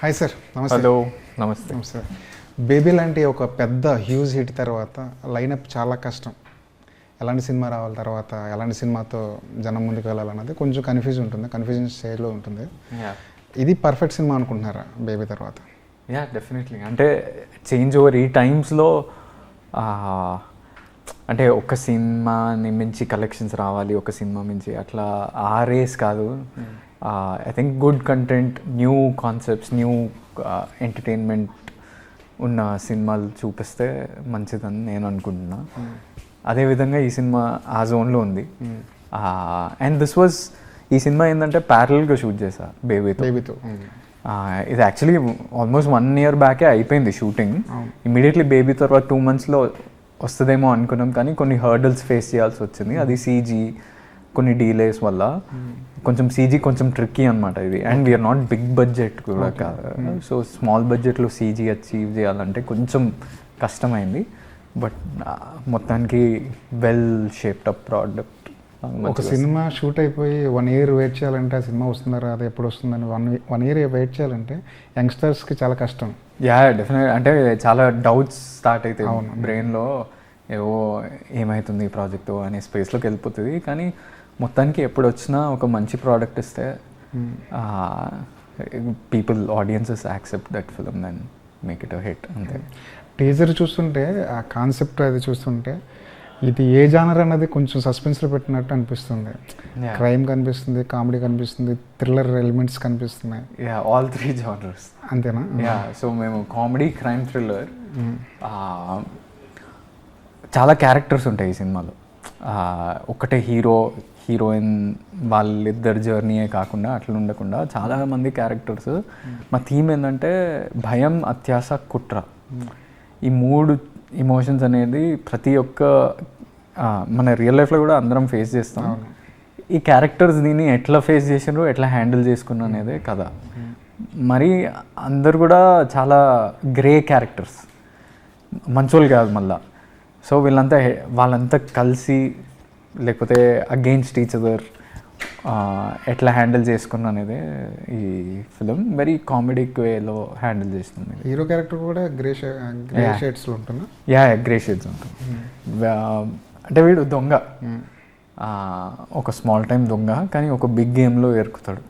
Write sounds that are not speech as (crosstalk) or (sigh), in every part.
Hi sir నమస్తే hello నమస్తే నమస్తే బేబీ లాంటి ఒక పెద్ద హ్యూజ్ హిట్ తర్వాత లైనప్ చాలా కష్టం. ఎలాంటి సినిమా రావాలి తర్వాత ఎలాంటి సినిమాతో జనం ముందుకు వెళ్ళాలన్నది కొంచెం కన్ఫ్యూజ్ ఉంటుంది. కన్ఫ్యూజన్ స్టేజ్లో ఉంటుంది. ఇది పర్ఫెక్ట్ సినిమా అనుకుంటున్నారా బేబీ తర్వాత? యా డెఫినెట్లీ అంటే చేంజ్ ఓవర్ ఈ టైమ్స్లో అంటే ఒక సినిమాని మించి కలెక్షన్స్ రావాలి ఒక సినిమా మించి అట్లా ఆ రేస్ కాదు. I think good content new concepts new entertainment ఉన్న సినిమాలు చూపిస్తే మంచిదని నేను అనుకుంటున్నా. అదేవిధంగా ఈ సినిమా ఆ జోన్లో ఉంది. అండ్ దిస్ వాజ్ ఈ సినిమా ఏంటంటే ప్యారల్గా షూట్ చేశా బేబీతో బేబీతో ఆ, ఇది యాక్చువల్లీ ఆల్మోస్ట్ వన్ ఇయర్ బ్యాకే అయిపోయింది షూటింగ్. ఇమీడియట్లీ బేబీ తర్వాత టూ మంత్స్లో వస్తుందేమో అనుకున్నాం కానీ కొన్ని హర్డల్స్ ఫేస్ చేయాల్సి వచ్చింది. అది సీజీ కొన్ని డీలేస్ వల్ల కొంచెం సీజీ కొంచెం ట్రిక్కీ అనమాట ఇది. And we're not big budget కూడా కాదు. సో స్మాల్ బడ్జెట్లో సీజీ అచీవ్ చేయాలంటే కొంచెం కష్టమైంది. బట్ మొత్తానికి వెల్ షేప్డ్ అప్ ప్రోడక్ట్ ఒక సినిమా షూట్ అయిపోయి వన్ ఇయర్ వెయిట్ చేయాలంటే ఆ సినిమా వస్తుందా అది ఎప్పుడు వస్తుందని వన్ వన్ ఇయర్ వెయిట్ చేయాలంటే యంగ్స్టర్స్కి చాలా కష్టం. యా డెఫినెట్ అంటే చాలా డౌట్స్ స్టార్ట్ అవుతాయి. బ్రెయిన్లో ఏవో ఏమవుతుంది ఈ ప్రాజెక్టు అనే స్పేస్లోకి వెళ్ళిపోతుంది. కానీ మొత్తానికి ఎప్పుడు వచ్చినా ఒక మంచి ప్రోడక్ట్ ఇస్తే people audiences accept that film then make it hit అంతే. టీజర్ చూస్తుంటే ఆ కాన్సెప్ట్ అది చూస్తుంటే ఇది ఏ జానర్ అన్నది కొంచెం సస్పెన్స్లో పెట్టినట్టు అనిపిస్తుంది. క్రైమ్ కనిపిస్తుంది కామెడీ కనిపిస్తుంది థ్రిల్లర్ ఎలిమెంట్స్ కనిపిస్తున్నాయి. యా ఆల్ త్రీ జానర్స్ అంతేనా? యా సో మేము కామెడీ క్రైమ్ థ్రిల్లర్ చాలా క్యారెక్టర్స్ ఉంటాయి ఈ సినిమాలో. ఒకటే హీరో హీరోయిన్ వాళ్ళిద్దరు జర్నీయే కాకుండా అట్లా ఉండకుండా చాలా మంది క్యారెక్టర్స్. మా థీమ్ ఏంటంటే భయం అత్యాస కుట్ర. ఈ మూడు ఇమోషన్స్ అనేది ప్రతి ఒక్క మన రియల్ లైఫ్లో కూడా అందరం ఫేస్ చేస్తాం. ఈ క్యారెక్టర్స్ దీన్ని ఎట్లా ఫేస్ చేసినారు ఎట్లా హ్యాండిల్ చేసుకున్నారు అనేది కథ. మరి అందరు కూడా చాలా గ్రే క్యారెక్టర్స్. మంచోళ్ళు కాదు మళ్ళా. సో వీళ్ళంతా వాళ్ళంతా కలిసి లేకపోతే అగెయిన్స్ట్ ఈచ్ అదర్ ఎట్లా హ్యాండిల్ చేసుకున్నా అనేది ఈ ఫిలిం వెరీ కామెడిక్ వేలో హ్యాండిల్ చేస్తుంది. హీరో క్యారెక్టర్ కూడా గ్రే గ్రే Yeah. షేడ్స్లో ఉంటున్నా యా గ్రే షేడ్స్ ఉంటుంది. అంటే వీడు దొంగ. ఆ, ఒక స్మాల్ టైం దొంగ కానీ ఒక బిగ్ గేమ్లో ఎరుకుతాడు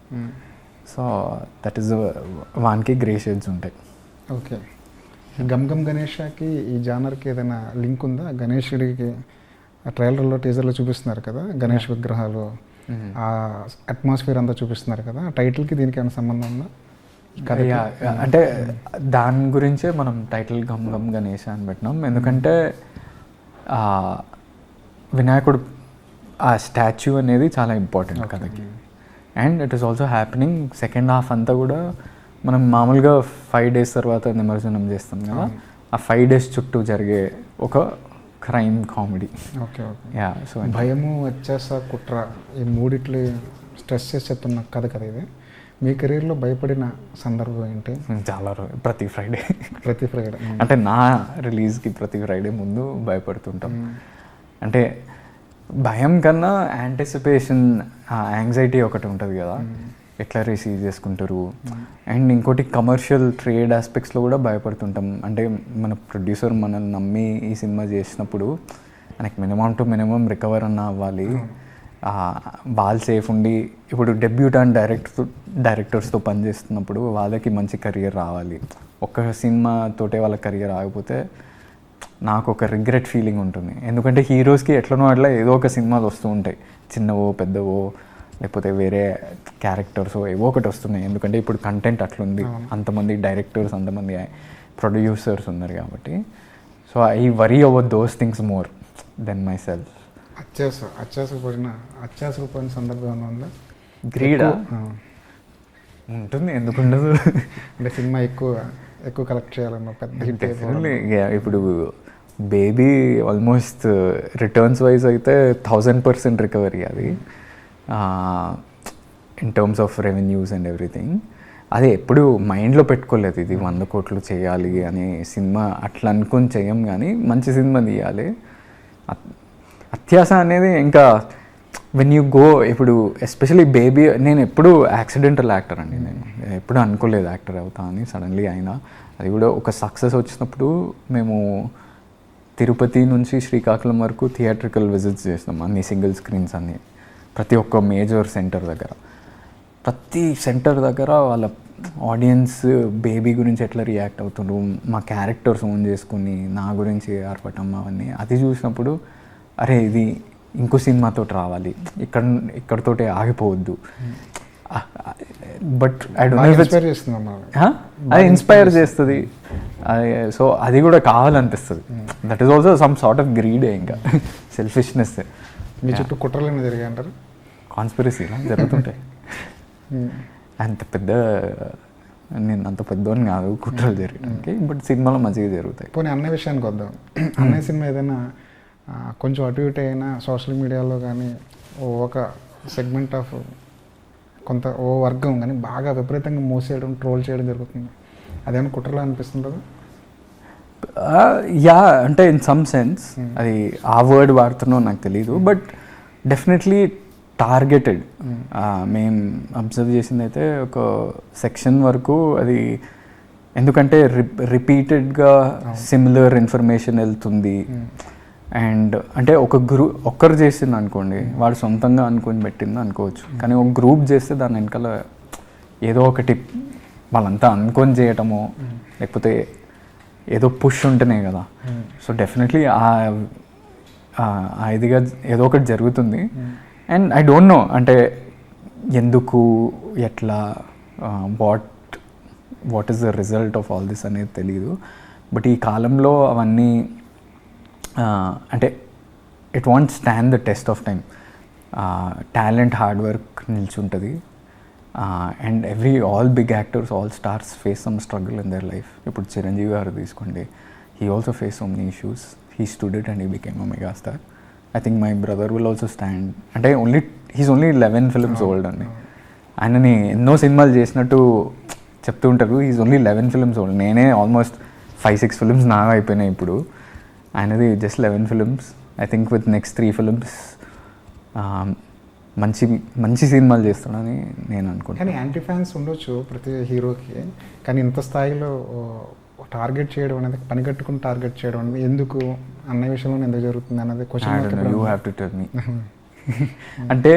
సో దట్ ఈస్ వానికి గ్రే షేడ్స్ ఉంటాయి. ఓకే గమ్ గమ్ గణేషకి ఈ జానర్కి ఏదైనా లింక్ ఉందా? గణేషుడికి ఆ ట్రైలర్లో టీజర్లో చూపిస్తున్నారు కదా గణేష్ విగ్రహాలు. ఆ అట్మాస్ఫియర్ అంతా చూపిస్తున్నారు కదా టైటిల్కి దీనికి ఏమైనా సంబంధం ఉందా? Yeah. అంటే దాని గురించే మనం టైటిల్ గమ్ గమ్ గణేష్ అని పెట్టినాం. ఎందుకంటే ఆ, వినాయకుడు ఆ స్టాచ్యూ అనేది చాలా ఇంపార్టెంట్ కథకి. And it is also happening second half అంతా కూడా మనం మామూలుగా ఫైవ్ డేస్ తర్వాత నిమజ్జనం చేస్తాం కదా. ఆ ఫైవ్ డేస్ చుట్టూ జరిగే ఒక crime comedy. Okay okay. Yeah so భయము వచ్చేస కుట్ర ఈ మూడిట్లు స్ట్రెస్ చేసి చెప్తున్న కథ కదా ఇది. మీ కెరీర్లో భయపడిన సందర్భం ఏంటి? చాలా రో- ప్రతి ఫ్రైడే. ప్రతి ఫ్రైడే అంటే నా రిలీజ్కి ప్రతి ఫ్రైడే ముందు భయపడుతుంటాం. అంటే భయం కన్నా యాంటిసిపేషన్ యాంగ్జైటీ ఒకటి ఉంటుంది కదా. ఎట్లా రిసీవ్ చేసుకుంటారు? అండ్ ఇంకోటి కమర్షియల్ ట్రేడ్ ఆస్పెక్ట్స్లో కూడా భయపడుతుంటాం. అంటే మన ప్రొడ్యూసర్ మనల్ని నమ్మి ఈ సినిమా చేసినప్పుడు మనకి మినిమం టు మినిమం రికవర్ అన్న అవ్వాలి. వాళ్ళు సేఫ్ ఉండి ఇప్పుడు డెబ్యూటాన్ డైరెక్ట్ డైరెక్టర్స్తో పనిచేస్తున్నప్పుడు వాళ్ళకి మంచి కెరియర్ రావాలి. ఒక్క సినిమా తోటే వాళ్ళ కెరియర్ ఆగిపోతే నాకు ఒక రిగ్రెట్ ఫీలింగ్ ఉంటుంది. ఎందుకంటే హీరోస్కి ఎట్లనో అట్లా ఏదో ఒక సినిమాలు వస్తూ ఉంటాయి. చిన్నవో పెద్దవో లేకపోతే వేరే క్యారెక్టర్స్ ఏవో ఒకటి వస్తున్నాయి. ఎందుకంటే ఇప్పుడు కంటెంట్ అట్లుంది. అంతమంది డైరెక్టర్స్ అంతమంది ప్రొడ్యూసర్స్ ఉన్నారు కాబట్టి. So I worry over those things more then myself అత్యాస అత్యాసకు పడిన అత్యాసకు పడిన సందర్భం ఏమైనా ఉందా? గ్రీడా. ఉంటుంది. ఎందుకు ఉండదు? అంటే సినిమా ఎక్కువ ఎక్కువ కలెక్ట్ చేయాలన్న పెద్ద yeah, ఇప్పుడు బేబీ ఆల్మోస్ట్ రిటర్న్స్ వైజ్ అయితే థౌజండ్ పర్సెంట్ రికవరీ అది. In terms of revenues and everything అది ఎప్పుడు మైండ్లో పెట్టుకోలేదు ఇది వంద కోట్లు చేయాలి అని సినిమా అట్లా అనుకొని చేయం కానీ మంచి సినిమా తీయాలి. అత్యాస అనేది ఇంకా వెన్ యూ గో ఇప్పుడు ఎస్పెషలీ బేబీ నేను ఎప్పుడు యాక్సిడెంటల్ యాక్టర్ అండి నేను. ఎప్పుడు అనుకోలేదు యాక్టర్ అవుతా అని సడన్లీ అయినా. అది కూడా ఒక సక్సెస్ వచ్చినప్పుడు మేము తిరుపతి నుంచి శ్రీకాకుళం వరకు థియేట్రికల్ విజిట్స్ చేస్తాం అన్ని సింగిల్ స్క్రీన్స్ అన్ని. ప్రతి ఒక్క మేజర్ సెంటర్ దగ్గర. ప్రతి సెంటర్ దగ్గర వాళ్ళ ఆడియన్స్ బేబీ గురించి ఎట్లా రియాక్ట్ అవుతుండ్రు మా క్యారెక్టర్స్ ఓన్ చేసుకుని నా గురించి ఆర్పటం అవన్నీ. అది చూసినప్పుడు అరే ఇది ఇంకో సినిమాతో రావాలి. ఇక్కడ ఇక్కడతోటే ఆగిపోవద్దు. బట్ మమ్మల్ని హ? అది ఇన్స్పైర్ చేస్తుంది. సో అది కూడా కావాలనిపిస్తుంది. That is also some sort of గ్రీడే ఇంకా. (laughs) సెల్ఫిష్నెస్ మీ చుట్టూ కుట్రలేని జరిగాయి అంటారు కాన్స్పిరసీ జరుగుతుంటాయి. (laughs) అంత పెద్ద నేను అంత పెద్దోని కాదు కుట్రలు జరగడానికి బట్ సినిమాలో మంచిగా జరుగుతాయి. పోనీ అన్నయ్య విషయానికి వద్దాం. అన్నయ్య సినిమా ఏదైనా కొంచెం అటు ఇటు అయినా సోషల్ మీడియాలో కానీ ఒక సెగ్మెంట్ ఆఫ్ కొంత ఓ వర్గం కానీ బాగా విపరీతంగా మోసేయడం ట్రోల్ చేయడం జరుగుతుంది. అదేమైనా కుట్రలా అనిపిస్తుంటుందా యా అంటే ఇన్ సమ్ సెన్స్ అది ఆ వర్డ్ వాడుతున్నో నాకు తెలియదు బట్ డెఫినెట్లీ టార్గెటెడ్. మేము. అబ్జర్వ్ చేసింది అయితే ఒక సెక్షన్ వరకు అది ఎందుకంటే రిపీటెడ్గా సిమిలర్ ఇన్ఫర్మేషన్ వెళ్తుంది. అండ్ అంటే ఒక గ్రూ ఒక్కరు చేసింది అనుకోండి వాడు సొంతంగా అనుకొని పెట్టింది అనుకోవచ్చు. కానీ ఒక గ్రూప్ చేస్తే దాని వెనకాల ఏదో ఒకటి వాళ్ళంతా అనుకొని చేయటమో లేకపోతే ఏదో పుష్ ఉంటేనే కదా. సో డెఫినెట్లీ ఆ ఇదిగా ఏదో ఒకటి జరుగుతుంది. అండ్ ఐ డోంట్ నో అంటే ఎందుకు ఎట్లా what what is the result of all this అనేది తెలియదు బట్ ఈ కాలంలో అవన్నీ అంటే it want stand the test of time talent hard work నిల్చుంటుంది. And every all big actors all stars face some struggle in their life ఇప్పుడు చిరంజీవి గారు తీసుకోండి. He also face so many issues he student and he became a mega star I think my brother will also stand అంటే only he's only eleven films old అండి. ఆయనని ఎన్నో సినిమాలు చేసినట్టు చెప్తూ ఉంటారు. Is only eleven films old నేనే almost five six films నా అయిపోయినాయి ఇప్పుడు. ఆయనది just eleven films I think with next three films మంచి మంచి సినిమాలు చేస్తాడని నేను అనుకుంటాను కానీ యాంటీ ఫ్యాన్స్ ఉండొచ్చు ప్రతి హీరోకి. కానీ ఇంత స్థాయిలో టార్గెట్ చేయడం అనేది పని కట్టుకుని టార్గెట్ చేయడం అనేది ఎందుకు? అన్న విషయంలో ఎందుకు జరుగుతుంది అనేది you question have to tell me అంటే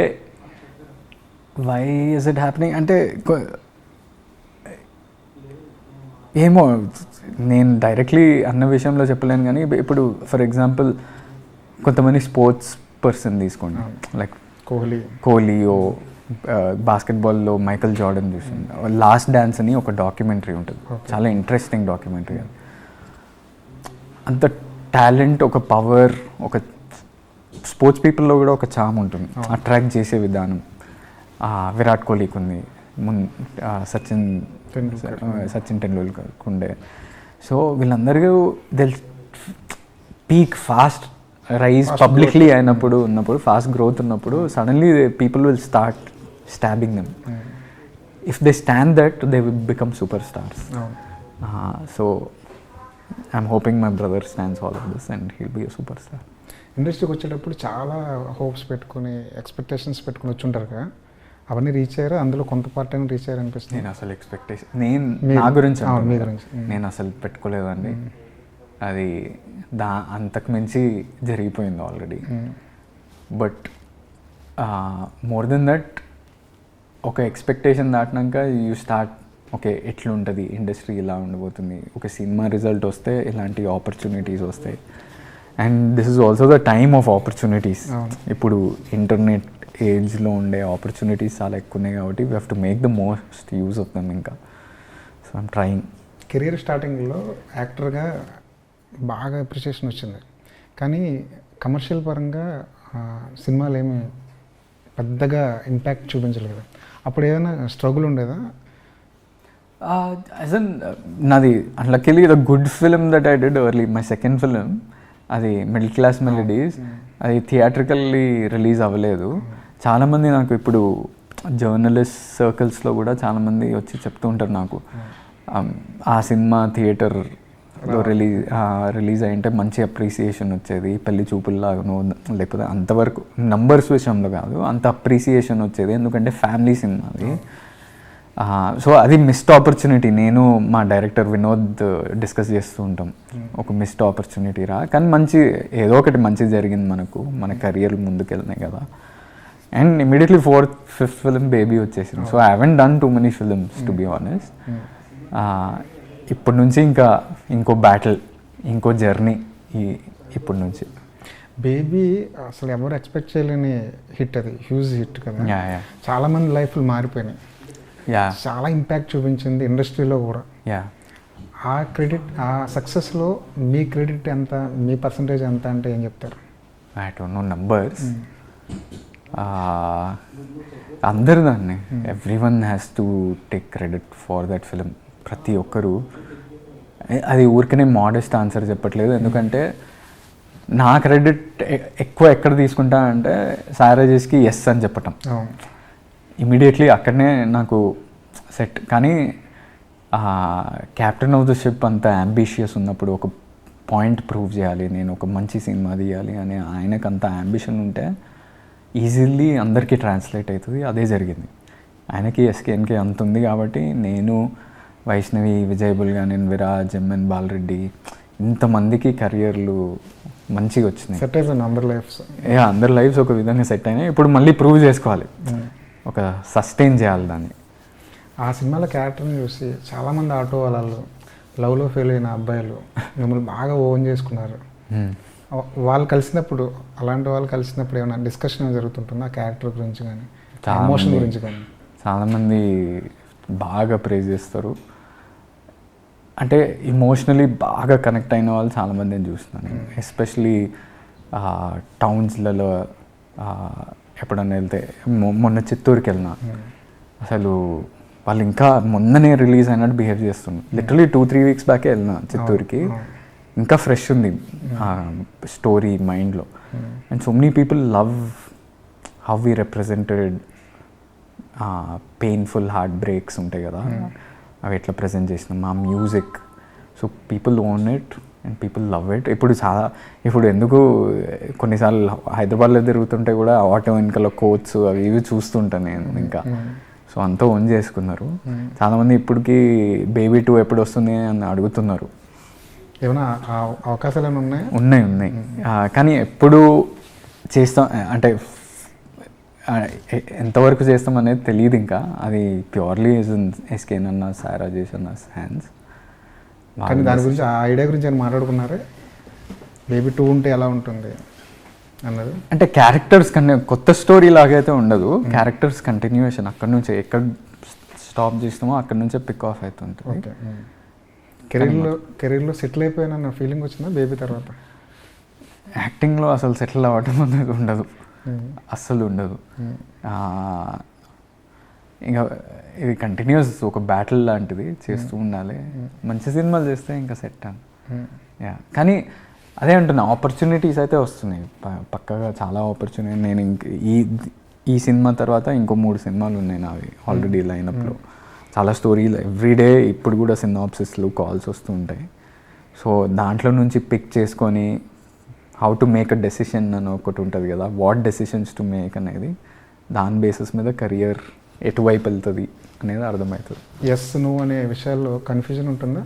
వై ఇస్ ఇట్ హ్యాపెనింగ్ అంటే ఏమో నేను డైరెక్ట్లీ అన్న విషయంలో చెప్పలేను కానీ ఇప్పుడు ఫర్ ఎగ్జాంపుల్ కొంతమంది స్పోర్ట్స్ పర్సన్ తీసుకోండి. లైక్ కోహ్లీ. కోహ్లీయో బాస్కెట్బాల్లో మైకల్ జార్డన్ చూసింది. లాస్ట్ డ్యాన్స్ అని ఒక డాక్యుమెంటరీ ఉంటుంది. చాలా ఇంట్రెస్టింగ్ డాక్యుమెంటరీ అంత టాలెంట్ ఒక పవర్ ఒక స్పోర్ట్స్ పీపుల్లో కూడా ఒక చామ్ ఉంటుంది. అట్రాక్ట్ చేసే విధానం. విరాట్ కోహ్లీకి ఉంది. మున్ సచిన్ టెండూల్కర్. సచిన్ టెండూల్కర్ ఉండే. సో వీళ్ళందరూ they'll peak fast rise publicly అయినప్పుడు ఉన్నప్పుడు ఫాస్ట్ గ్రోత్ ఉన్నప్పుడు suddenly people will start stabbing them if they stand that they will become super stars so I'm hoping my brother stands all of this and he'll be super star ఇండస్ట్రీకి వచ్చేటప్పుడు చాలా hopes పెట్టుకుని expectations పెట్టుకుని వచ్చుంటారు కదా. అవన్నీ reach అయ్యారు? అందులో కొంత పార్ట్ అయినా రీచ్ అయ్యారు అనిపిస్తుంది? నేను అసలు ఎక్స్పెక్టేషన్ నేను నా గురించి మీ. గురించి. నేను అసలు పెట్టుకోలేదండి. అది దా అంతకు మించి జరిగిపోయింది already but more than that ఒక ఎక్స్పెక్టేషన్ దాటినాక యూ స్టార్ట్ ఓకే ఎట్లుంటుంది? ఇండస్ట్రీ ఇలా ఉండబోతుంది. ఒక సినిమా రిజల్ట్ వస్తే ఇలాంటి ఆపర్చునిటీస్ వస్తాయి. And this is also the time of opportunities. ఇప్పుడు ఇంటర్నెట్ ఏజ్లో ఉండే ఆపర్చునిటీస్ చాలా ఎక్కువ ఉన్నాయి కాబట్టి we have to make the most use of them ఇంకా. సో ఐమ్ ట్రయింగ్ కెరీర్ స్టార్టింగ్లో యాక్టర్గా బాగా అప్రిషియేషన్ వచ్చింది. కానీ కమర్షియల్ పరంగా సినిమాలు ఏమి పెద్దగా ఇంపాక్ట్ చూపించలేదు అప్పుడు ఏదైనా స్ట్రగుల్ ఉండేదా? యాజ్ అన్ నాది luckily the good film that I did early my second film అది మిడిల్ క్లాస్ మెలడీస్ అది థియేట్రికల్లీ రిలీజ్ అవ్వలేదు. చాలామంది నాకు ఇప్పుడు జర్నలిస్ట్ సర్కిల్స్లో కూడా చాలామంది వచ్చి చెప్తూ ఉంటారు నాకు. Um, ఆ సినిమా థియేటర్ రిలీజ్ రిలీజ్ అయ్యింటే మంచి అప్రిసియేషన్ వచ్చేది. పెళ్ళి చూపుల్లాగాను లేకపోతే అంతవరకు నంబర్స్ విషయంలో కాదు అంత అప్రిసియేషన్ వచ్చేది. ఎందుకంటే ఫ్యామిలీ సినిమా అది. సో అది మిస్డ్ ఆపర్చునిటీ నేను మా డైరెక్టర్ వినోద్ డిస్కస్ చేస్తూ ఉంటాం. ఒక మిస్డ్ ఆపర్చునిటీ రా. కానీ మంచి ఏదో ఒకటి మంచి జరిగింది మనకు. మన కెరియర్ ముందుకెళ్ళినాయి కదా. And immediately fourth fifth film Baby వచ్చేసింది. So I haven't done too many films to be honest ఇప్పటి నుంచి ఇంకా ఇంకో బ్యాటిల్ ఇంకో జర్నీ ఈ ఇప్పటి నుంచి. బేబీ అసలు ఎవరు ఎక్స్పెక్ట్ చేయలేని హిట్ అది. హ్యూజ్ హిట్ కదా. యా యా చాలా మంది లైఫ్లు మారిపోయినాయి. చాలా ఇంపాక్ట్ చూపించింది ఇండస్ట్రీలో కూడా. యా ఆ క్రెడిట్ ఆ సక్సెస్లో మీ క్రెడిట్ ఎంత మీ పర్సంటేజ్ ఎంత అంటే ఏం చెప్తారు? ఐ డోంట్ నో నంబర్స్ అందరు దాన్ని. Everyone has to take credit for that film ప్రతి ఒక్కరు. అది ఊరికనే మోడెస్ట్ ఆన్సర్ చెప్పట్లేదు. ఎందుకంటే నా క్రెడిట్ ఎక్కువ ఎక్కడ తీసుకుంటా అంటే సారాజెస్కి ఎస్ అని చెప్పటం. ఇమీడియట్లీ అక్కడనే నాకు సెట్. కానీ క్యాప్టెన్ ఆఫ్ ద షిప్ అంత అంబిషియస్ ఉన్నప్పుడు ఒక పాయింట్ ప్రూవ్ చేయాలి నేను ఒక మంచి సినిమా తీయాలి అని ఆయనకు అంత అంబిషన్ ఉంటే ఈజీలీ అందరికీ ట్రాన్స్లేట్ అవుతుంది అదే జరిగింది. ఆయనకి ఎస్కేఎన్కి అంత ఉంది కాబట్టి నేను వైష్ణవి విజయబుల్గా నేను విరాజ్ ఎంఎన్ బాలరెడ్డి ఇంతమందికి కెరియర్లు మంచిగా వచ్చినాయి. సెట్ అయిపోయింది అందరి లైఫ్స్. ఏ అందరి లైఫ్స్ ఒక విధంగా సెట్ అయినాయి. ఇప్పుడు మళ్ళీ ప్రూవ్ చేసుకోవాలి. ఒక సస్టైన్ చేయాలి దాన్ని. ఆ సినిమాలో క్యారెక్టర్ని చూసి చాలామంది ఆటో వాళ్ళు లవ్లో ఫెయిల్ అయిన అబ్బాయిలు మిమ్మల్ని బాగా ఓన్ చేసుకున్నారు. వాళ్ళు కలిసినప్పుడు అలాంటి వాళ్ళు కలిసినప్పుడు ఏమైనా డిస్కషన్ జరుగుతుంటుందా? ఆ క్యారెక్టర్ గురించి కానీ చాలా ఎమోషన్. గురించి కానీ? చాలామంది బాగా ప్రేజ్ చేస్తారు. అంటే ఇమోషనలీ బాగా కనెక్ట్ అయిన వాళ్ళు చాలామంది నేను. చూస్తున్నాను ఎస్పెషలీ టౌన్స్లలో ఎప్పుడన్నా వెళ్తే మొ- మొన్న చిత్తూరుకి వెళ్ళిన అసలు వాళ్ళు ఇంకా మొన్ననే రిలీజ్ అయినట్టు బిహేవ్ చేస్తున్నారు. లిటరలీ టూ త్రీ వీక్స్ బ్యాకే వెళ్ళిన చిత్తూరుకి. ఇంకా ఫ్రెష్ ఉంది స్టోరీ మైండ్లో and so many people love how we represented painful heartbreaks ఉంటాయి కదా. అవి ఎట్లా ప్రజెంట్ చేసినాం ఆ music so people own it and people love it ఇప్పుడు చాలా ఇప్పుడు ఎందుకు కొన్నిసార్లు హైదరాబాద్లో తిరుగుతుంటే కూడా ఆటో వెనకాల కోచ్ అవి ఇవి చూస్తుంటాను నేను ఇంకా. సో అంతా ఓన్ చేసుకున్నారు. చాలామంది ఇప్పటికీ బేబీ టూ ఎప్పుడు వస్తుంది అని అడుగుతున్నారు. ఏమైనా అవకాశాలు ఏమైనా ఉన్నాయా? ఉన్నాయి ఉన్నాయి. ఆ, కానీ ఎప్పుడు చేస్తాం అంటే ఎంతవరకు చేస్తాం అనేది తెలియదు ఇంకా. అది ప్యూర్లీ ఎస్కేన్ అన్న సారాజేష్ అన్న హ్యాండ్స్ కానీ దాని గురించి ఆ ఐడియా గురించి ఏమైనా మాట్లాడుకున్నారే? బేబీ టూ ఉంటే ఎలా ఉంటుంది అన్నది. అంటే క్యారెక్టర్స్ కన్నా కొత్త స్టోరీ లాగైతే ఉండదు. క్యారెక్టర్స్ కంటిన్యూషన్ అక్కడ నుంచి ఎక్కడ స్టాప్ చేస్తామో అక్కడ నుంచే పిక్ ఆఫ్ అవుతుంటుంది ఓకే కెరీర్లో కెరీర్లో సెటిల్ అయిపోయిన ఫీలింగ్ వచ్చిందా బేబీ తర్వాత? యాక్టింగ్లో అసలు సెటిల్ అవ్వటం అనేది ఉండదు. అస్సలు ఉండదు. ఇంకా ఇది కంటిన్యూస్ ఒక బ్యాటిల్ లాంటిది చేస్తూ ఉండాలి. మంచి సినిమాలు చేస్తే ఇంకా సెట్ అని. యా కానీ అదే అంటున్నా ఆపర్చునిటీస్ అయితే వస్తున్నాయి. పక్కగా చాలా ఆపర్చునిటీ నేను ఇంక ఈ ఈ సినిమా తర్వాత ఇంకో మూడు సినిమాలు ఉన్నాయి నావి ఆల్రెడీ లైనప్లో చాలా స్టోరీలు ఎవ్రీడే ఇప్పుడు కూడా సినాప్సిస్లు కాల్స్ వస్తూ ఉంటాయి. సో దాంట్లో నుంచి పిక్ చేసుకొని how to make a decision అని ఒకటి ఉంటుంది కదా. వాట్ డెసిషన్స్ టు మేక్ అనేది దాని బేసిస్ మీద కెరియర్ ఎటువైపు వెళ్తుంది అనేది అర్థమవుతుంది. ఎస్ నువ్వు అనే విషయాల్లో కన్ఫ్యూజన్ ఉంటుందా?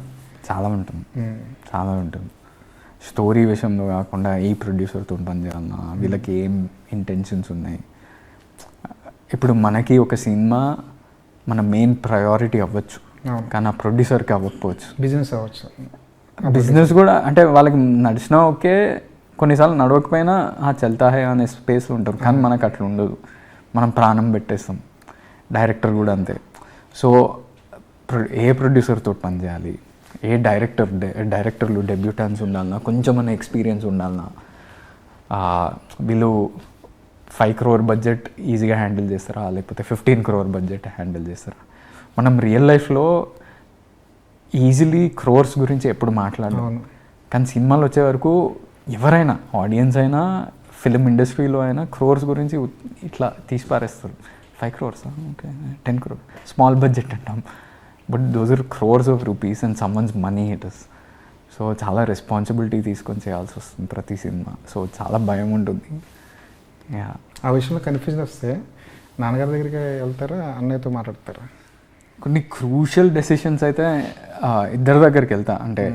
చాలా ఉంటుంది. మ్మ్. చాలా ఉంటుంది. స్టోరీ విషయంలో కాకుండా ఈ ప్రొడ్యూసర్తో పని చేయాలన్నా వీళ్ళకి ఏం ఇంటెన్షన్స్ ఉన్నాయి? ఇప్పుడు మనకి ఒక సినిమా మన మెయిన్ ప్రయారిటీ అవ్వచ్చు. కానీ ఆ ప్రొడ్యూసర్కి అవ్వకపోవచ్చు. బిజినెస్ అవ్వచ్చు. బిజినెస్ కూడా అంటే వాళ్ళకి నడిచినా ఓకే కొన్నిసార్లు నడవకపోయినా ఆ చల్తా హే అనే స్పేస్ ఉంటారు. కానీ మనకు అట్లా ఉండదు. మనం ప్రాణం పెట్టేస్తాం. డైరెక్టర్ కూడా అంతే. సో ఏ ప్రొడ్యూసర్తో పని చేయాలి? ఏ డైరెక్టర్ డైరెక్టర్లు డెబ్యూటాన్స్ ఉండాలన్నా కొంచెం అనే ఎక్స్పీరియన్స్ ఉండాలన్నా వీళ్ళు ఫైవ్ క్రోర్ బడ్జెట్ ఈజీగా హ్యాండిల్ చేస్తారా? లేకపోతే ఫిఫ్టీన్ క్రోర్ బడ్జెట్ హ్యాండిల్ చేస్తారా? మనం రియల్ లైఫ్లో ఈజీలీ క్రోర్స్ గురించి ఎప్పుడు మాట్లాడలేం. కానీ సినిమాలు వచ్చే వరకు ఎవరైనా ఆడియన్స్ అయినా ఫిలిం ఇండస్ట్రీలో అయినా క్రోర్స్ గురించి ఇట్లా తీసి పారేస్తారు five crores okay ten crore small budget అంటాం. But those are crores of rupees and someone's money it is so చాలా రెస్పాన్సిబిలిటీ తీసుకొని చేయాల్సి వస్తుంది ప్రతి సినిమా. సో చాలా భయం ఉంటుంది. యా ఆ విషయంలో కన్ఫ్యూజన్ వస్తే నాన్నగారి దగ్గరికి వెళ్తారా అన్నయ్యతో మాట్లాడతారా? కొన్ని క్రూషియల్ డెసిషన్స్ అయితే ఇద్దరి దగ్గరికి వెళ్తా. అంటే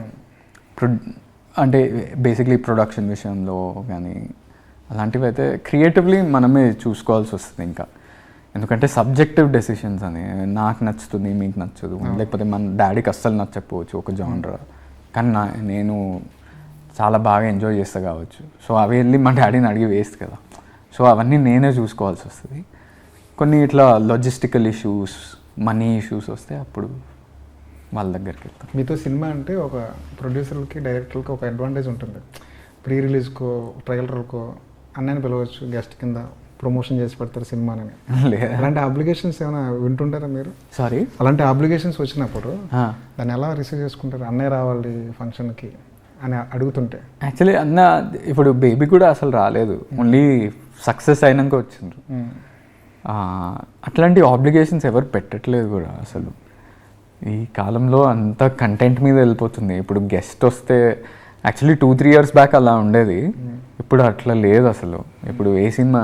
ప్రొ అంటే బేసిక్లీ ప్రొడక్షన్ విషయంలో కానీ అలాంటివి అయితే క్రియేటివ్లీ మనమే చూసుకోవాల్సి వస్తుంది ఇంకా. ఎందుకంటే సబ్జెక్టివ్ డెసిషన్స్ అని. నాకు నచ్చుతుంది మీకు నచ్చదు. లేకపోతే మన డాడీకి అస్సలు నచ్చకపోవచ్చు ఒక జానర్ కానీ నా నేను చాలా బాగా ఎంజాయ్ చేస్తా కావచ్చు. సో అవి వెళ్ళి మా డాడీని అడిగి వేస్ట్ కదా. సో అవన్నీ నేనే చూసుకోవాల్సి వస్తుంది. కొన్ని ఇట్లా లాజిస్టికల్ ఇష్యూస్ మనీ ఇష్యూస్ వస్తే అప్పుడు వాళ్ళ దగ్గరికి వెళ్తాం. మీతో సినిమా అంటే ఒక ప్రొడ్యూసర్లకి డైరెక్టర్లకి ఒక అడ్వాంటేజ్ ఉంటుంది. ప్రీ రిలీజ్కో ట్రైలర్కో అన్నని పిలవచ్చు గెస్ట్ కింద. ప్రమోషన్ చేసి పెడతారు సినిమాని లేదా అలాంటి అప్లికేషన్స్ ఏమైనా వింటుంటారా మీరు? సారీ అలాంటి అప్లికేషన్స్ వచ్చినప్పుడు దాన్ని ఎలా రిసీవ్ చేసుకుంటారు? అన్నయ్య రావాలి ఫంక్షన్కి అని అడుగుతుంటే. యాక్చువల్లీ అన్న ఇప్పుడు బేబీ కూడా అసలు రాలేదు. ఓన్లీ సక్సెస్ అయినాక వచ్చిండ్రు. ఆ, అట్లాంటి ఆబ్లిగేషన్స్ ఎవరు పెట్టట్లేదు కూడా అసలు. ఈ కాలంలో అంత కంటెంట్ మీద వెళ్ళిపోతుంది. ఇప్పుడు గెస్ట్ వస్తే actually two three years back అలా ఉండేది. ఇప్పుడు అట్లా లేదు అసలు. ఇప్పుడు ఏ cinema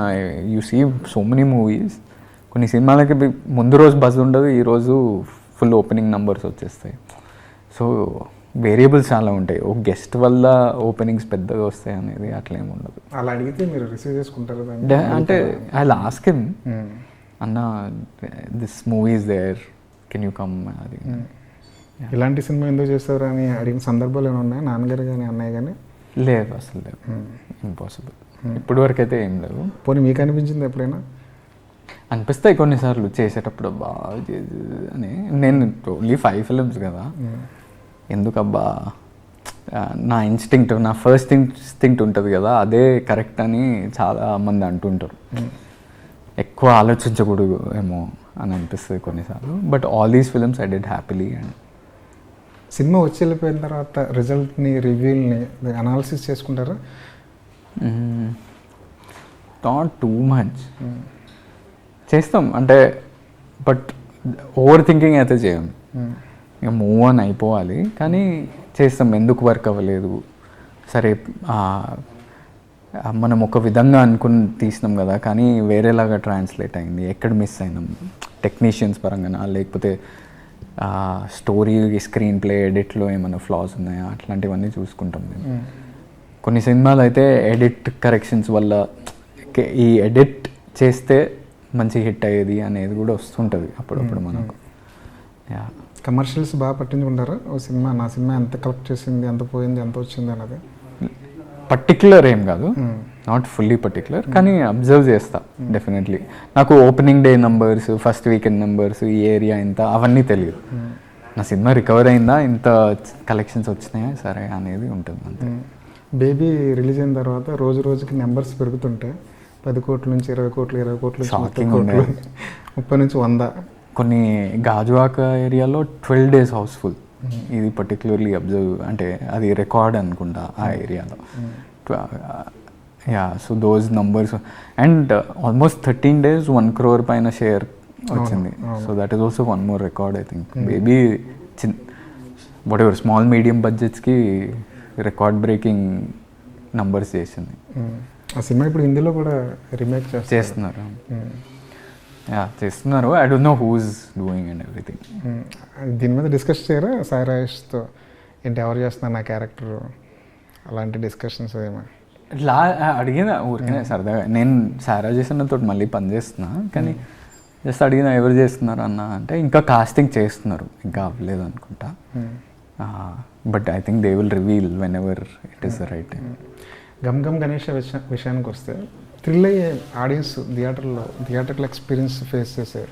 you see so many movies కొన్ని సినిమాలకి ముందు రోజు బజ్ ఉండదు ఈ రోజు ఫుల్ ఓపెనింగ్ నంబర్స్ వచ్చేస్తాయి. సో వేరియబుల్స్ చాలా ఉంటాయి. ఒక గెస్ట్ వల్ల ఓపెనింగ్స్ పెద్దగా వస్తాయి అనేది అట్లా ఏమి ఉండదు. అలా అడిగితే మీరు రిసీవ్ చేసుకుంటారు అంటే ఐ లాస్ట్ హిమ్. అన్న this movie is there can you come అది. ఇలాంటి సినిమా ఎందుకు చేస్తారు అని అడిగిన సందర్భాలు ఏమైనా ఉన్నాయా? నాన్నగారు కానీ అన్నయ్య కానీ లేదు అసలు లేదు ఇంపాసిబుల్ ఇప్పటి వరకు అయితే ఏం లేవు. పోనీ మీకు అనిపించింది ఎప్పుడైనా? అనిపిస్తాయి కొన్నిసార్లు. చేసేటప్పుడు బాగా అని. నేను ఓన్లీ ఫైవ్ ఫిలిమ్స్ కదా. ఎందుకబ్బా? ఆ, నా ఇన్స్టింక్ట్ నా ఫస్ట్ ఇన్స్టింక్ట్ ఉంటుంది కదా అదే కరెక్ట్ అని చాలా మంది అంటుంటారు. ఎక్కువ ఆలోచించకూడదు ఏమో అని అనిపిస్తుంది కొన్నిసార్లు. But all these films I did happily and cinema వచ్చి వెళ్ళిపోయిన తర్వాత రిజల్ట్ని రివ్యూల్ని అనాలిసిస్ చేసుకుంటారా? నాట్ టూ మచ్ చేస్తాం. అంటే బట్ ఓవర్ థింకింగ్ అయితే చేయం. ఇక మూవ్ ఆన్ అయిపోవాలి. కానీ చేస్తాం. ఎందుకు వర్క్ అవ్వలేదు? సరే మనం ఒక విధంగా అనుకుని తీసినాం కదా. కానీ వేరేలాగా ట్రాన్స్లేట్ అయింది. ఎక్కడ మిస్ అయినాం? టెక్నీషియన్స్ పరంగా లేకపోతే స్టోరీ స్క్రీన్ ప్లే ఎడిట్లో ఏమైనా ఫ్లాస్ ఉన్నాయా? అట్లాంటివన్నీ చూసుకుంటాం మేము. కొన్ని సినిమాలు అయితే ఎడిట్ కరెక్షన్స్ వల్ల ఈ ఎడిట్ చేస్తే మంచి హిట్ అయ్యేది అనేది కూడా వస్తుంటుంది అప్పుడప్పుడు మనకు. కమర్షియల్స్ బాగా పట్టించుకుంటారా? ఓ సినిమా నా సినిమా ఎంత కలెక్ట్ చేసింది ఎంత పోయింది ఎంత వచ్చింది అన్నది పర్టిక్యులర్ ఏం కాదు. నాట్ ఫుల్లీ పర్టిక్యులర్ కానీ అబ్జర్వ్ చేస్తా డెఫినెట్లీ నాకు opening day numbers first weekend numbers ఈ ఏరియా ఇంత అవన్నీ తెలియదు నా సినిమా రికవర్ అయిందా? ఇంత కలెక్షన్స్ వచ్చినాయా? సరే అనేది ఉంటుంది అంతే. బేబీ రిలీజ్ అయిన తర్వాత రోజు రోజుకి నెంబర్స్ పెరుగుతుంటే పది కోట్ల నుంచి ఇరవై కోట్లు ఇరవై కోట్ల Shocking కోట్లు. ముప్పై నుంచి వంద. కొన్ని గాజువాక ఏరియాలో ట్వెల్వ్ డేస్ హౌస్ఫుల్ ఇది పర్టికులర్లీ అబ్జర్వ్ అంటే అది రికార్డ్ అనుకుంటా ఆ ఏరియాలో. Yeah so those numbers and almost thirteen days one crore పైన షేర్ వచ్చింది. So that is also one more record I think maybe చిన్ వాట్ ఎవర్ స్మాల్ మీడియం బడ్జెట్స్కి రికార్డ్ బ్రేకింగ్ నంబర్స్ చేసింది. ఉమ్. ఆ సినిమా ఇప్పుడు హిందీలో కూడా రీమేక్ చేస్తున్నారు. చేస్తున్నారు. I don't know who's doing and everything. దీని మీద డిస్కస్ చేయరా? సాయి రాజేష్తో ఏంటి ఎవరు చేస్తున్నారు నా క్యారెక్టర్ అలాంటి డిస్కషన్స్ ఏమో లా అడిగిన ఊరికే సరదాగా. నేను సారా చేసినతో మళ్ళీ పని చేస్తున్నా కానీ జస్ట్ అడిగిన ఎవరు చేస్తున్నారు అన్న అంటే ఇంకా కాస్టింగ్ చేస్తున్నారు ఇంకా అవ్వలేదు అనుకుంటా. But I think they will reveal whenever it is the right time Gam Gam Ganesh విష విషయానికి వస్తే థ్రిల్ అయ్యే ఆడియన్స్ థియేటర్లో థియేటర్లో ఎక్స్పీరియన్స్ ఫేస్ చేసే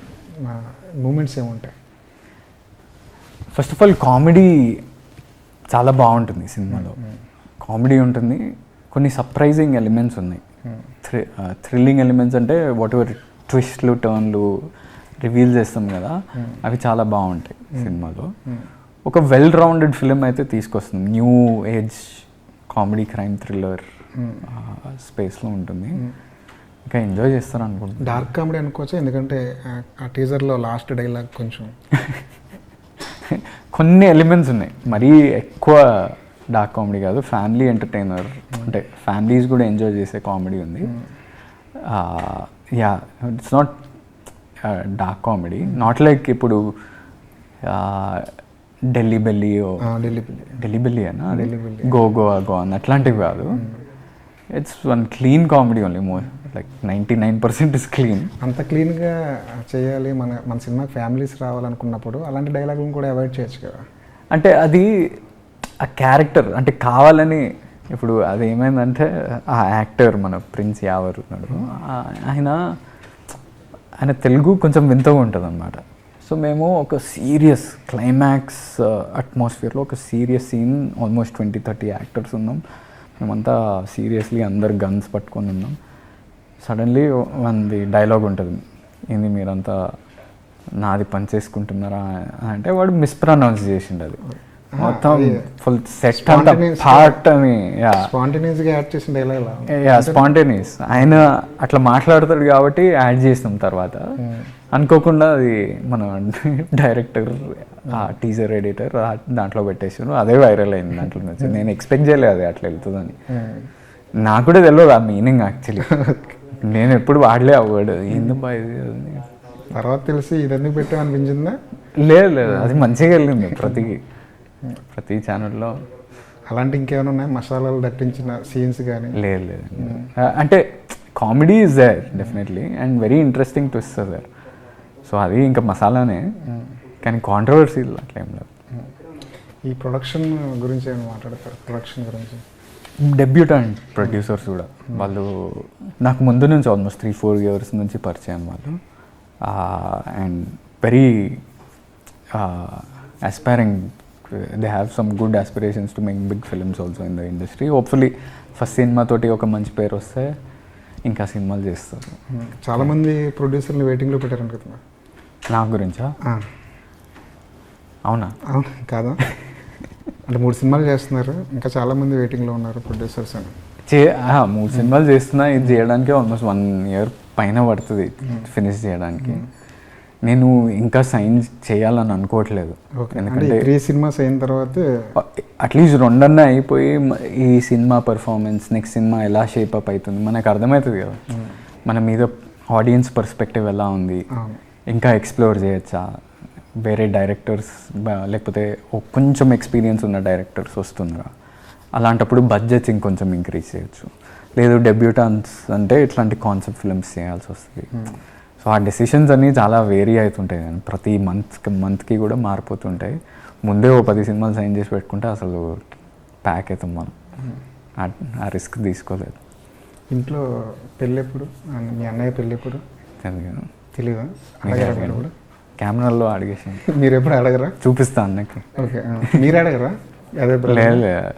మూమెంట్స్ ఏముంటాయి? ఫస్ట్ ఆఫ్ ఆల్ కామెడీ చాలా బాగుంటుంది సినిమాలో. కామెడీ ఉంటుంది కొన్ని సర్ప్రైజింగ్ ఎలిమెంట్స్ ఉన్నాయి. థ్రి థ్రిల్లింగ్ ఎలిమెంట్స్ అంటే వాట్ ఎవర్ ట్విస్ట్లు టర్న్లు రివీల్ చేస్తాం కదా అవి చాలా బాగుంటాయి సినిమాలో. ఒక వెల్ రౌండెడ్ ఫిలిం అయితే తీసుకొస్తుంది. New age comedy crime thriller స్పేస్లో ఉంటుంది. ఇంకా ఎంజాయ్ చేస్తారు అనుకుంటున్నాను. డార్క్ కామెడీ అనుకోవచ్చా? ఎందుకంటే ఆ- ఆ టీజర్లో లాస్ట్ డైలాగ్ కొంచెం (laughs) కొన్ని ఎలిమెంట్స్ ఉన్నాయి. మరీ ఎక్కువ డార్క్ కామెడీ కాదు ఫ్యామిలీ ఎంటర్టైనర్. అంటే ఫ్యామిలీస్ కూడా ఎంజాయ్ చేసే కామెడీ ఉంది. Yeah it's not dark comedy. Not like ఇప్పుడు Delhi Belly Delhi Belly. Delhi Belly. Go Goa go అని అట్లాంటివి కాదు. It's one clean comedy only మో like ninety nine percent is clean అంత క్లీన్గా చేయాలి మన మన సినిమాకి ఫ్యామిలీస్ రావాలనుకున్నప్పుడు అలాంటి డైలాగులను కూడా అవాయిడ్ చేయొచ్చు కదా. అంటే అది ఆ క్యారెక్టర్ అంటే కావాలని ఇప్పుడు అది ఏమైందంటే ఆ యాక్టర్ మన ప్రిన్స్ యావర్ ఉన్నాడు. ఆయన ఆయన తెలుగు కొంచెం వింతగా ఉంటుంది అనమాట సో మేము ఒక సీరియస్ క్లైమాక్స్ అట్మాస్ఫియర్లో ఒక serious scene almost twenty thirty actors ఉన్నాం. మేమంతా సీరియస్లీ అందరు గన్స్ పట్టుకొని ఉన్నాం. సడన్లీ మనది డైలాగ్ ఉంటుంది ఏంది మీరంతా నాది పని చేసుకుంటున్నారా? అంటే వాడు మిస్ప్రనౌన్స్ చేసిండు అది. మొత్తం ఫుల్ సెట్ అంతా పార్ట్ అని యా. స్పాంటేనియస్గా యాడ్ చేసిన డైలాగ్ యా స్పాంటేనియస్. ఆయన అట్లా మాట్లాడతాడు కాబట్టి యాడ్ చేసినాం తర్వాత. అనుకోకుండా అది మన (laughs) డైరెక్టర్ ఆ టీజర్ ఎడిటర్ దాంట్లో పెట్టేసారు అదే వైరల్ అయింది దాంట్లో నుంచి. నేను ఎక్స్పెక్ట్ చేయలేదు అది అట్లా వెళ్తుందని. నాకు కూడా తెలియదు ఆ మీనింగ్ యాక్చువల్లీ (laughs) నేను ఎప్పుడు వాడలే ఆ వర్డ్ ఎందుకు బా ఇది? అని. తర్వాత తెలిసి ఇది ఎందుకు పెట్టాం అనిపించిందా? లేదు లేదు. అది మంచిగా వెళ్ళింది ప్రతి ప్రతి ఛానల్లో అలాంటి ఇంకేమైనా ఉన్నాయి? మసాలాలు దట్టించిన సీన్స్ కానీ లేదు లేదు అంటే comedy is there definitely and very interesting twist there so అది ఇంకా మసాలానే కానీ కాంట్రవర్సీ అట్లా ఏం లేదు. ఈ ప్రొడక్షన్ గురించి ఏమైనా మాట్లాడతారు? ప్రొడక్షన్ గురించి? డెబ్యూటెంట్ ప్రొడ్యూసర్స్ కూడా. వాళ్ళు నాకు ముందు నుంచి ఆల్మోస్ట్ త్రీ ఫోర్ ఇయర్స్ నుంచి పరిచయం వాళ్ళు. And very aspiring they have some good aspirations to make big films also in the industry hopefully first cinema తోటి ఒక మంచి పేరు వస్తే ఇంకా సినిమాలు చేస్తారు. చాలా మంది ప్రొడ్యూసర్లు వెయిటింగ్లో పెట్టారంట కదా నా గురించా? అవునా? అవును కాదా? అంటే మూడు సినిమాలు చేస్తున్నారు. ఇంకా చాలా మంది వెయిటింగ్లో ఉన్నారు ప్రొడ్యూసర్స్ అని. చే మూడు సినిమాలు చేస్తున్నా. ఇది చేయడానికి ఆల్మోస్ట్ వన్ ఇయర్ పైన పడుతుంది. ఫినిష్ చేయడానికి. నేను ఇంకా సైన్ చేయాలని అనుకోవట్లేదు. ఎందుకంటే త్రీ సినిమాస్ అయిన తర్వాత అట్లీస్ట్ రెండన్న అయిపోయి ఈ సినిమా పర్ఫార్మెన్స్ నెక్స్ట్ సినిమా ఎలా షేప్ అప్ అవుతుంది మనకు అర్థమవుతుంది కదా. మన మీద ఆడియన్స్ పర్స్పెక్టివ్ ఎలా ఉంది. ఇంకా ఎక్స్ప్లోర్ చేయొచ్చా? వేరే డైరెక్టర్స్ లేకపోతే కొంచెం ఎక్స్పీరియన్స్ ఉన్న డైరెక్టర్స్ వస్తున్నారా అలాంటప్పుడు బడ్జెట్స్ ఇంకొంచెం ఇంక్రీజ్ చేయొచ్చు. లేదు డెబ్యూటాన్స్ అంటే ఇట్లాంటి కాన్సెప్ట్ ఫిల్మ్స్ చేయాల్సి వస్తుంది. సో ఆ డెసిషన్స్ అన్నీ చాలా వేరీ అవుతుంటాయి. కానీ ప్రతి మంత్కి మంత్కి కూడా మారిపోతుంటాయి. ముందే ఓ పది సినిమాలు సైన్ చేసి పెట్టుకుంటే అసలు ప్యాక్ అవుతాం మనం. ఆ- ఆ రిస్క్ తీసుకోలేదు. ఇంట్లో పెళ్ళెప్పుడు? మీ అన్నయ్య పెళ్ళెప్పుడు? మీరు కూడా? కెమెరాల్లో అడిగేసి. మీరు ఎప్పుడు అడగరా? చూపిస్తా అన్నకి. ఓకే. మీరు అడగరా? అదే. లేదు.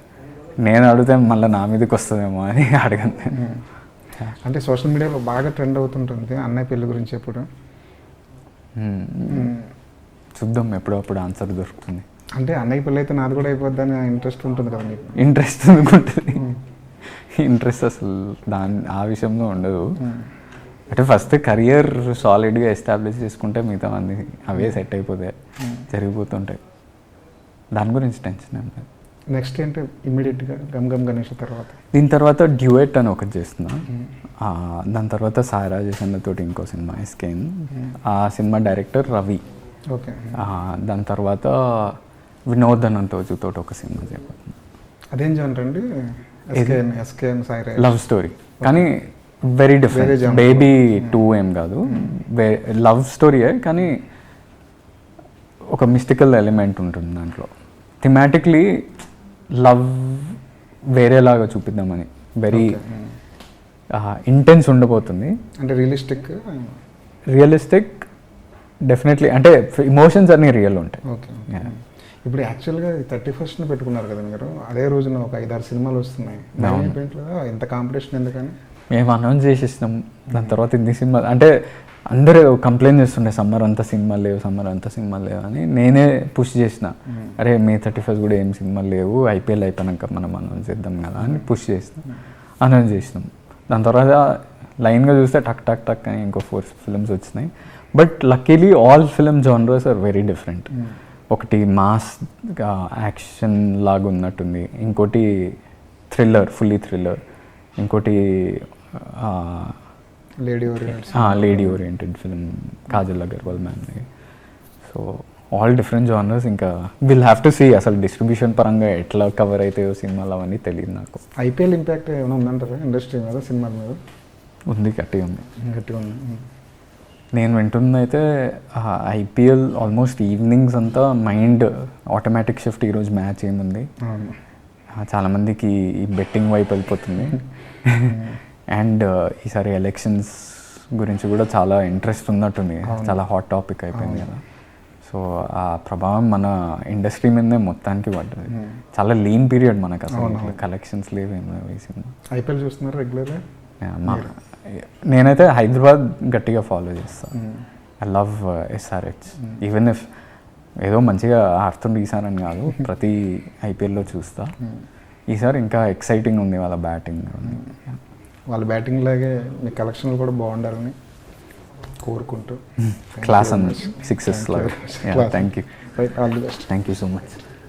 నేను అడిగితే మళ్ళీ నా మీదకి వస్తుందేమో అని అడగను. నేను. అంటే సోషల్ మీడియాలో బాగా ట్రెండ్ అవుతుంటుంది అన్నయ్య పెళ్ళి గురించి ఎప్పుడు. చూద్దాం ఎప్పుడప్పుడు ఆన్సర్ దొరుకుతుంది. అంటే అన్నయ్య పెళ్ళి అయితే నాది కూడా అయిపోద్ది అని ఇంట్రెస్ట్ ఉంటుంది కదా మీకు? ఇంట్రెస్ట్ అనుకుంటుంది ఇంట్రెస్ట్ అసలు దాని ఆ విషయంలో ఉండదు. అంటే ఫస్ట్ కెరియర్ సాలిడ్గా ఎస్టాబ్లిష్ చేసుకుంటే మిగతా అన్ని అవే సెట్ అయిపోతాయి జరిగిపోతుంటాయి. దాని గురించి టెన్షన్ ఏం లేదు. నెక్స్ట్ ఏంటి? ఇమ్మీడియట్గా గమ్ గమ్ గణేష్ తర్వాత? దీని తర్వాత డ్యూయట్ అని ఒకటి చేస్తున్నా. దాని తర్వాత సాయిరా తోటి ఇంకో సినిమా ఎస్కేన్. ఆ సినిమా డైరెక్టర్ రవి. ఓకే. దాని తర్వాత వినోద్ అనంతోజు తోటి ఒక సినిమా చేయబోతున్నా అదేం జానర్ అండి? SKN SKN love story. కానీ వెరీ డిఫరెంట్. బేబీ టూ ఏం కాదు. లవ్ స్టోరీయే కానీ ఒక మిస్టికల్ ఎలిమెంట్ ఉంటుంది దాంట్లో. థిమాటిక్లీ లవ్ వేరేలాగా చూపిద్దామని. వెరీ ఇంటెన్స్ ఉండబోతుంది అంటే రియలిస్టిక్ రియలిస్టిక్ డెఫినెట్లీ అంటే ఇమోషన్స్ అన్నీ రియల్ ఉంటాయి. ఓకే. ఇప్పుడు యాక్చువల్గా థర్టీ ఫస్ట్న పెట్టుకున్నారు కదా మీరు అదే రోజున ఒక ఐదారు సినిమాలు వస్తున్నాయి. ఎంత కాంపిటీషన్ ఎందుకని? మేము అనౌన్స్ చేసేసినాం దాని తర్వాత ఇన్ని సినిమాలు అంటే అందరూ కంప్లైంట్ చేస్తుండే సమ్మర్ అంతా సినిమాలు లేవు సమ్మర్ అంతా సినిమాలు లేవు అని నేనే పుష్ చేసిన. అరే మే థర్టీ ఫస్ట్ కూడా ఏం సినిమాలు లేవు ఐపీఎల్ అయిపోయాక మనం అనౌన్స్ చేద్దాం కదా అని పుష్ చేసిన. అనౌన్స్ చేసినాం. దాని తర్వాత లైన్గా చూస్తే టక్ టక్ టక్ అని ఇంకో ఫోర్ ఫిల్మ్స్ వచ్చినాయి. But luckily all film genres are very different ఒకటి మాస్ యాక్షన్ లాగా ఉన్నట్టుంది. ఇంకోటి థ్రిల్లర్ ఫుల్లీ థ్రిల్లర్ ఇంకోటి lady orients lady oriented film Kajal Aggarwal ma'am so all different genres ఇంకా విల్ హ్యావ్ టు సీ అసలు distribution పరంగా ఎట్లా కవర్ అవుతాయో సినిమాలు అవన్నీ తెలియదు నాకు. ఐపీఎల్ ఇంపాక్ట్ ఏమైనా ఉందంటారా? ఇండస్ట్రీ మీద సినిమాల మీద? ఉంది గట్టి ఉంది. గట్టిగా ఉంది. ఉమ్. నేను వింటుంది అయితే ఐపీఎల్ ఆల్మోస్ట్ ఈవినింగ్స్ అంతా మైండ్ ఆటోమేటిక్ షిఫ్ట్ ఈరోజు మ్యాచ్ ఏముంది? చాలామందికి ఈ బెట్టింగ్ వైపు వెళ్ళిపోతుంది. అండ్ ఈసారి ఎలక్షన్స్ గురించి కూడా చాలా ఇంట్రెస్ట్ ఉన్నట్టుంది చాలా హాట్ టాపిక్ అయిపోయింది కదా. సో ఆ ప్రభావం మన ఇండస్ట్రీ మీదనే మొత్తానికి పడ్డది. చాలా లీన్ పీరియడ్ మనకు అసలు కలెక్షన్స్ ఈ సినిమా ఐపీఎల్ చూస్తున్నారు రెగ్యులర్గా నేనైతే హైదరాబాద్ గట్టిగా ఫాలో చేస్తాను I love SRH even if ఏదో మంచిగా ఆడుతుండే ఈసారి కాదు ప్రతి ఐపీఎల్లో చూస్తా. ఈసారి ఇంకా ఎక్సైటింగ్ ఉంది వాళ్ళ బ్యాటింగ్ వాళ్ళ బ్యాటింగ్ లాగే మీ కలెక్షన్లు కూడా బాగుండాలని కోరుకుంటూ. క్లాస్ అన్న సిక్సెస్ లాగా. Thank you all the best thank you so much